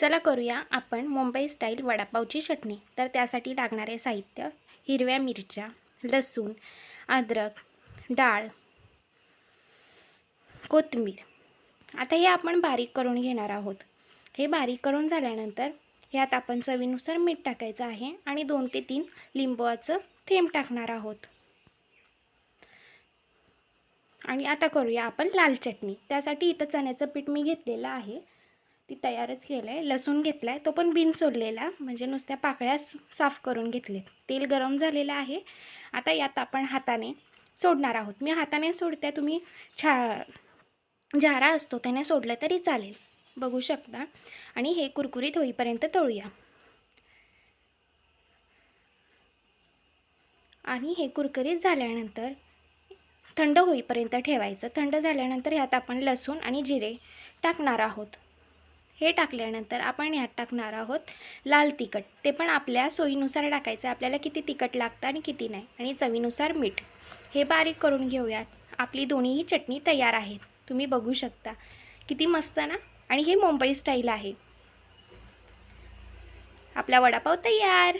चला करूया आपण मुंबई स्टाईल वडापावची चटणी. तर त्यासाठी लागणारे साहित्य हिरव्या मिरच्या लसूण अद्रक डाळ कोथिंबीर. आता हे आपण बारीक करून घेणार आहोत. हे बारीक करून झाल्यानंतर ह्यात आपण चवीनुसार मीठ टाकायचं आहे आणि दोन ते तीन लिंबूचं थेंब टाकणार आहोत. आणि आता करूया आपण लाल चटणी. त्यासाठी इथं चण्याचं पीठ मी घेतलेलं आहे. ती तयारच केलं आहे लसूण घेतला आहे तो पण बिन सोडलेला म्हणजे नुसत्या पाकळ्या साफ करून घेतलेत. तेल गरम झालेलं आहे. आता यात आपण हाताने सोडणार आहोत. मी हाताने सोडत्या तुम्ही छा झारा असतो त्याने सोडलं तरी चालेल. बघू शकता. आणि हे कुरकुरीत होईपर्यंत तळूया. आणि हे कुरकुरीत झाल्यानंतर थंड होईपर्यंत ठेवायचं. थंड झाल्यानंतर ह्यात आपण लसूण आणि जिरे टाकणार आहोत. हे टाकल्यानंतर आपण ह्यात टाकणार आहोत लाल तिखट. ते पण आपल्या सोयीनुसार टाकायचं आपल्याला किती तिखट लागतं आणि किती नाही. आणि चवीनुसार मीठ. हे बारीक करून घेऊयात. आपली दोन्हीही चटणी तयार आहे तुम्ही बघू शकता. किती मस्त ना? आणि हे मुंबई स्टाईल आहे. आपला वडापाव तयार.